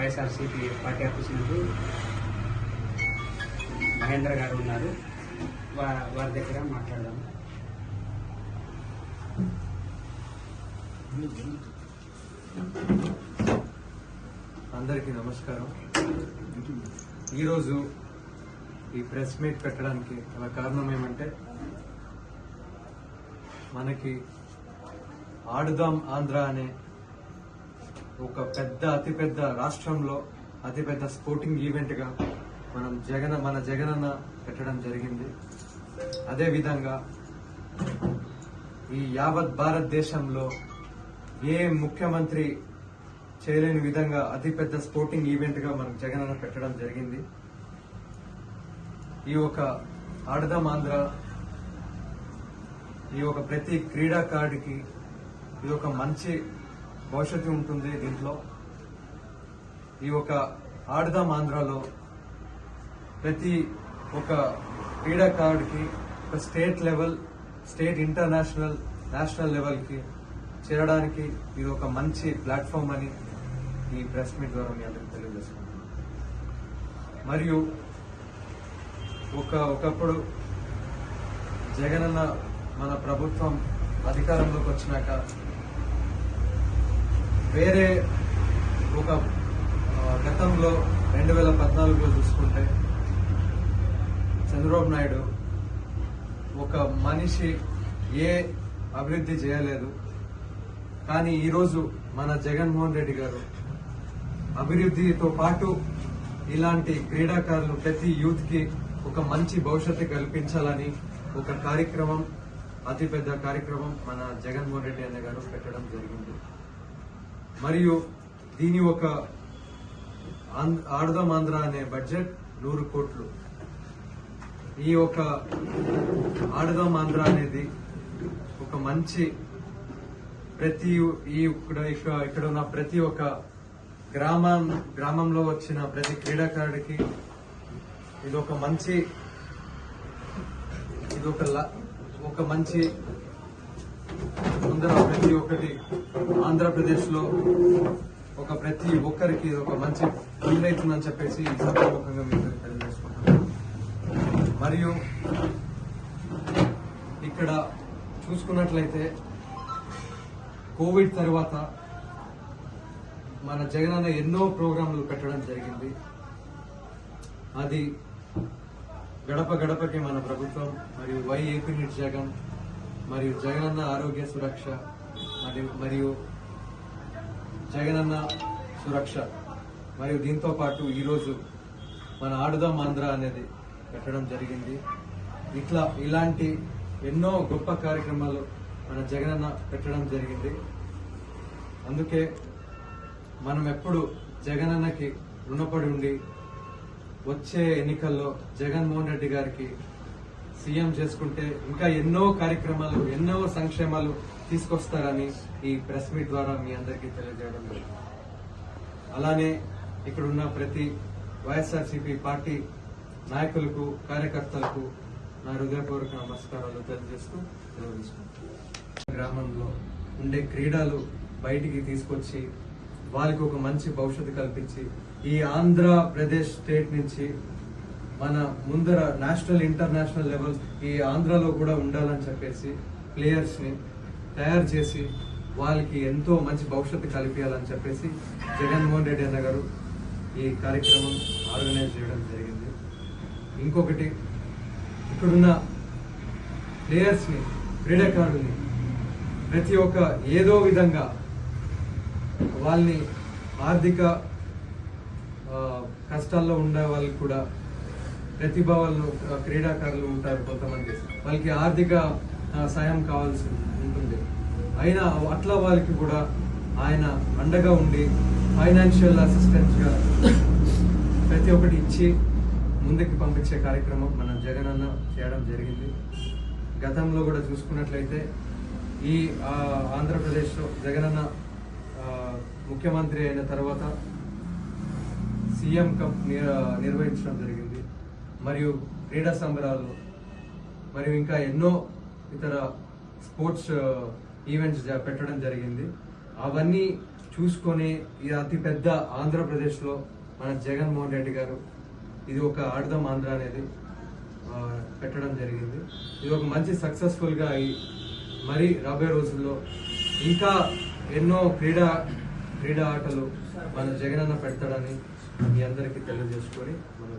YSRCP party office నుండి మహేంద్ర గారు ఉన్నారు. వా- వారి దగ్గర మాట్లాడదాం. అందరికీ నమస్కారం. ఈరోజు ఈ ప్రెస్ మీట్ పెట్టడానికి గల కారణం ఏమంటే మనకి ఆడుదాం ఆంధ్ర అనే ఒక పెద్ద అతిపెద్ద రాష్ట్రంలో అతిపెద్ద స్పోర్టింగ్ ఈవెంట్గా మనం జగన్ మన జగనన్న పెట్టడం జరిగింది. అదేవిధంగా ఈ యావత్ భారతదేశంలో ఏ ముఖ్యమంత్రి చేయలేని విధంగా అతిపెద్ద స్పోర్టింగ్ ఈవెంట్గా మనం జగనన్న పెట్టడం జరిగింది. ఈ ఒక ఆడదాం ఆంధ్ర ఈ ఒక ప్రతి క్రీడాకారుడికి ఇది ఒక మంచి భవిష్యత్తు ఉంటుంది దీంట్లో. ఈ ఒక ఆడదాం ఆంధ్రాలో ప్రతి ఒక క్రీడాకారుడికి ఒక state level state international national లెవెల్కి చేరడానికి ఇది ఒక మంచి ప్లాట్ఫామ్ అని ఈ ప్రెస్ మీట్ ద్వారా మీ అందరికి తెలియజేసుకుంటున్నాను. మరియు ఒక ఒకప్పుడు జగనన్న మన ప్రభుత్వం అధికారంలోకి వచ్చినాక వేరే ఒక గతంలో రెండు వేల పద్నాలుగులో చూసుకుంటే చంద్రబాబు నాయుడు ఒక మనిషి ఏ అభివృద్ధి చేయలేదు. కానీ ఈరోజు మన జగన్మోహన్ రెడ్డి గారు అభివృద్ధితో పాటు ఇలాంటి క్రీడాకారులు ప్రతి యూత్కి ఒక మంచి భవిష్యత్తు కల్పించాలని ఒక కార్యక్రమం అతిపెద్ద కార్యక్రమం మన జగన్మోహన్ రెడ్డి అన్న గారు పెట్టడం జరిగింది. మరియు దీని ఒక ఆడదాం ఆంధ్ర అనే బడ్జెట్ నూరు కోట్లు. ఈ ఒక ఆడదాం ఆంధ్ర అనేది ఒక మంచి ప్రతి ఈ ఇక్కడ ఇక్కడ ఇక్కడ ఉన్న ప్రతి ఒక్క గ్రామం గ్రామంలో వచ్చిన ప్రతి క్రీడాకారుడికి ఇది ఒక మంచి ఇది ఒక ల- ఒక మంచి ముందర ప్రతి ఒక్కటి ఆంధ్రప్రదేశ్లో ఒక ప్రతి ఒక్కరికి ఇది ఒక మంచి అవుతుందని చెప్పేసి సభాముఖంగా మీకు తెలియజేసుకుంటున్నాను. మరియు ఇక్కడ చూసుకున్నట్లయితే కోవిడ్ తర్వాత మన జగనన్న ఎన్నో ప్రోగ్రాంలు పెట్టడం జరిగింది. అది గడప గడపకి మన ప్రభుత్వం మరియు వై ఏపీ నిట్ జగన్ మరియు జగనన్న ఆరోగ్య సురక్ష మరియు మరియు జగనన్న సురక్ష మరియు దీంతో పాటు ఈరోజు మన ఆడుదాం ఆంధ్ర అనేది పెట్టడం జరిగింది. ఇట్లా ఇలాంటి ఎన్నో గొప్ప కార్యక్రమాలు మన జగనన్న పెట్టడం జరిగింది. అందుకే మనం ఎప్పుడు జగనన్నకి రుణపడి ఉండి వచ్చే ఎన్నికల్లో జగన్మోహన్ రెడ్డి గారికి సీఎం చేసుకుంటే ఇంకా ఎన్నో కార్యక్రమాలు ఎన్నో సంక్షేమాలు తీసుకొస్తారని ఈ ప్రెస్ మీట్ ద్వారా మీ అందరికీ తెలియజేయడం అలానే ఇక్కడున్న ప్రతి వైఎస్ఆర్సీపీ పార్టీ నాయకులకు కార్యకర్తలకు నా హృదయపూర్వక నమస్కారాలు తెలియజేస్తూ తెలియజేసుకుంటాను గ్రామంలో ఉండే క్రీడలు బయటికి తీసుకొచ్చి వాళ్ళకి ఒక మంచి భవిష్యత్తు కల్పించి ఈ ఆంధ్రప్రదేశ్ స్టేట్ నుంచి మన ముందర నేషనల్ ఇంటర్నేషనల్ లెవెల్ ఈ ఆంధ్రాలో కూడా ఉండాలని చెప్పేసి ప్లేయర్స్ని తయారు చేసి వాళ్ళకి ఎంతో మంచి భవిష్యత్తు కల్పించాలని చెప్పేసి జగన్మోహన్ రెడ్డి అన్న గారు ఈ కార్యక్రమం ఆర్గనైజ్ చేయడం జరిగింది. ఇంకొకటి ఇక్కడున్న ప్లేయర్స్ని క్రీడాకారుల్ని ప్రతి ఒక్క ఏదో విధంగా వాళ్ళని ఆర్థిక కష్టాల్లో ఉండే వాళ్ళకి కూడా ప్రతిభ వాళ్ళు క్రీడాకారులు ఉంటారు కొంతమంది. వాళ్ళకి ఆర్థిక సాయం కావాల్సి ఉంటుంది. అయినా అట్లా వాళ్ళకి కూడా ఆయన అండగా ఉండి ఫైనాన్షియల్ అసిస్టెంట్గా ప్రతి ఒక్కటి ఇచ్చి ముందుకు పంపించే కార్యక్రమం మన జగనన్న చేయడం జరిగింది. గతంలో కూడా చూసుకున్నట్లయితే ఈ ఆంధ్రప్రదేశ్లో జగనన్న ముఖ్యమంత్రి అయిన తర్వాత సీఎం కప్ నిర్వహించడం జరిగింది. మరియు క్రీడా సంబరాలు మరియు ఇంకా ఎన్నో ఇతర స్పోర్ట్స్ ఈవెంట్స్ పెట్టడం జరిగింది. అవన్నీ చూసుకొని ఈ అతిపెద్ద ఆంధ్రప్రదేశ్లో మన జగన్మోహన్ రెడ్డి గారు ఇది ఒక ఆడదాం ఆంధ్ర అనేది పెట్టడం జరిగింది. ఇది ఒక మంచి సక్సెస్ఫుల్గా అయ్యి మరి రాబోయే రోజుల్లో ఇంకా ఎన్నో క్రీడా క్రీడా ఆటలు మన జగనన్న పెడతాడని మీ అందరికీ తెలియజేసుకొని మనం